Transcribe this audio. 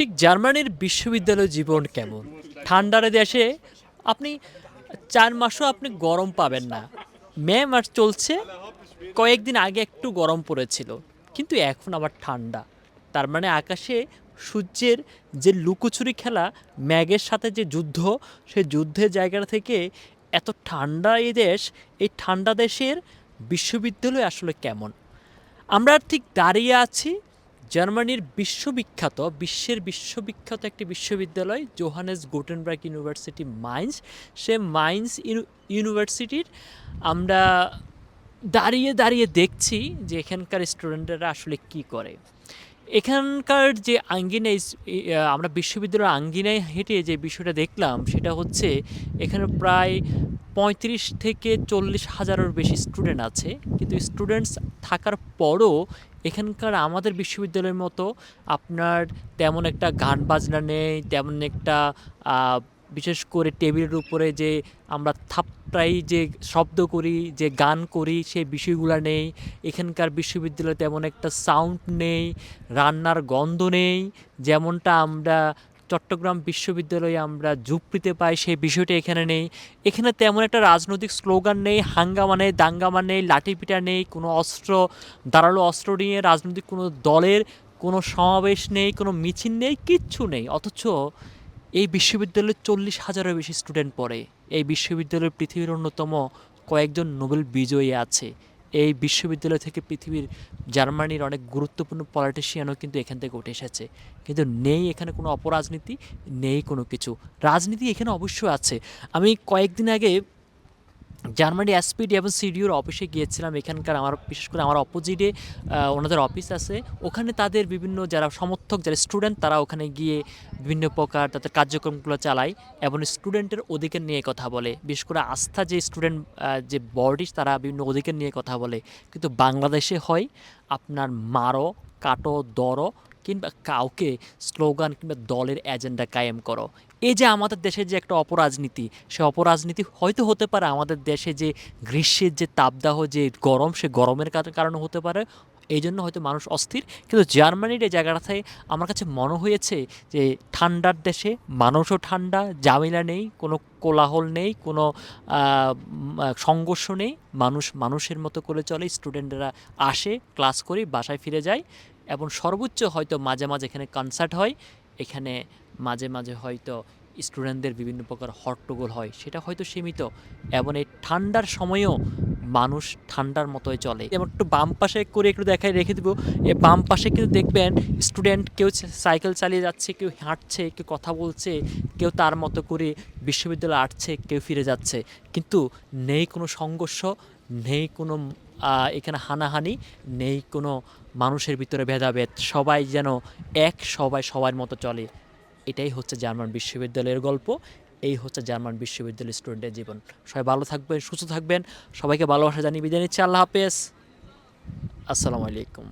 ঠিক জার্মানির বিশ্ববিদ্যালয় জীবন কেমন? ঠান্ডার দেশে আপনি চার মাসও আপনি গরম পাবেন না। মে মাস চলছে, কয়েকদিন আগে একটু গরম পড়েছিল, কিন্তু এখন আবার ঠান্ডা। তার মানে আকাশে সূর্যের যে লুকোচুরি খেলা, ম্যাগের সাথে যে যুদ্ধ, সেই যুদ্ধের জায়গা থেকে এত ঠান্ডা এই দেশ, এই ঠান্ডা দেশের বিশ্ববিদ্যালয় আসলে কেমন? আমরা ঠিক দাঁড়িয়ে আছি জার্মানির বিশ্ববিখ্যাত বিশ্বের বিশ্ববিখ্যাত একটি বিশ্ববিদ্যালয় জোহানেস গোটেনবার্গ ইউনিভার্সিটি মাইন্স। সে মাইন্স ইউনিভার্সিটির আমরা দাঁড়িয়ে দাঁড়িয়ে দেখছি যে এখানকার স্টুডেন্টরা আসলে কি করে। এখানকার যে আঙ্গিনায় স- ই- আহ, আমরা বিশ্ববিদ্যালয়ের আঙ্গিনায় হেঁটে যে বিষয়টা দেখলাম সেটা হচ্ছে এখানে প্রায় পঁয়ত্রিশ থেকে চল্লিশ হাজারের বেশি স্টুডেন্ট আছে। কিন্তু স্টুডেন্টস থাকার পরও এখানকার আমাদের বিশ্ববিদ্যালয়ের মতো আপনার তেমন একটা গান বাজনা নেই, তেমন একটা বিশেষ করে টেবিলের উপরে যে আমরা থাপটাই যে শব্দ করি, যে গান করি, সেই বিষয়গুলো নেই। এখানকার বিশ্ববিদ্যালয়ে তেমন একটা সাউন্ড নেই, রান্নার গন্ধ নেই, যেমনটা আমরা চট্টগ্রাম বিশ্ববিদ্যালয়ে আমরা ঝুপড়িতে পাই, সেই বিষয়টা এখানে নেই। এখানে তেমন একটা রাজনৈতিক স্লোগান নেই, হাঙ্গামা নেই, দাঙ্গামা নেই, লাঠিপিটা নেই, কোনো অস্ত্র, ধারালো অস্ত্র নিয়ে রাজনৈতিক কোনো দলের কোনো সমাবেশ নেই, কোনো মিছিল নেই, কিচ্ছু নেই। অথচ এই বিশ্ববিদ্যালয়ে চল্লিশ হাজারের বেশি স্টুডেন্ট পড়ে। এই বিশ্ববিদ্যালয়ের পৃথিবীর অন্যতম কয়েকজন নোবেল বিজয়ী আছে। এই বিশ্ববিদ্যালয় থেকে পৃথিবীর জার্মানির অনেক গুরুত্বপূর্ণ পলিটিশিয়ানও কিন্তু এখান থেকে উঠে এসেছে। কিন্তু নেই এখানে কোনো অপরাজনীতি, নেই কোনো কিছু। রাজনীতি এখানে অবশ্যই আছে। আমি কয়েকদিন আগে জার্মানি এসপিডি এবং সিডিওর অফিসে গিয়েছিলাম। এখানকার আমার, বিশেষ করে আমার অপোজিটে ওনাদের অফিস আছে। ওখানে তাদের বিভিন্ন যারা সমর্থক, যারা স্টুডেন্ট তারা ওখানে গিয়ে বিভিন্ন প্রকার তাদের কার্যক্রমগুলো চালায় এবং স্টুডেন্টের অধিকার নিয়ে কথা বলে। বিশেষ করে আস্থা যে স্টুডেন্ট যে বডি তারা বিভিন্ন অধিকার নিয়ে কথা বলে। কিন্তু বাংলাদেশে হয় আপনার মারো, কাটো, দরো কিংবা কাউকে স্লোগান কিংবা দলের এজেন্ডা কায়েম করো। এই যে আমাদের দেশের যে একটা অপরাজনীতি, সে অপরাজনীতি হয়তো হতে পারে আমাদের দেশে যে গ্রীষ্মের যে তাপদাহ, যে গরম, সে গরমের কার- কারণে হতে পারে। এই জন্য হয়তো মানুষ অস্থির। কিন্তু জার্মানির এই জায়গাটাতে আমার কাছে মনে হয়েছে যে ঠান্ডার দেশে মানুষও ঠান্ডা জামিলা নেই, কোনো কোলাহল নেই, কোনো সংঘর্ষ নেই। মানুষ মানুষের মতো করে চলে, স্টুডেন্টরা আসে, ক্লাস করি, বাসায় ফিরে যায় এবং সর্বোচ্চ হয়তো মাঝে মাঝে এখানে কনসার্ট হয়, এখানে মাঝে মাঝে হয়তো স্টুডেন্টদের বিভিন্ন প্রকার হট্টগোল হয়, সেটা হয়তো সীমিত। এবং এই ঠান্ডার সময়েও মানুষ ঠান্ডার মতোই চলে। যেমন একটু বাম পাশে করে একটু দেখায় রেখে দেবো। এ বাম পাশে কিন্তু দেখবেন স্টুডেন্ট কেউ সাইকেল চালিয়ে যাচ্ছে, কেউ হাঁটছে, কেউ কথা বলছে, কেউ তার মতো করে বিশ্ববিদ্যালয়ে আসছে, কেউ ফিরে যাচ্ছে। কিন্তু নেই কোনো সংঘর্ষ, নেই কোনো এখানে হানাহানি, নেই কোনো মানুষের ভিতরে ভেদাভেদ। সবাই যেন এক, সবাই সবার মতো চলে। এটাই হচ্ছে জার্মান বিশ্ববিদ্যালয়ের গল্প। এই হচ্ছে জার্মান বিশ্ববিদ্যালয়ের স্টুডেন্টের জীবন। সবাই ভালো থাকবেন, সুস্থ থাকবেন। সবাইকে ভালোবাসা জানিয়ে বিদায় নিচ্ছি। আল্লাহ হাফেজ। আসসালামু আলাইকুম।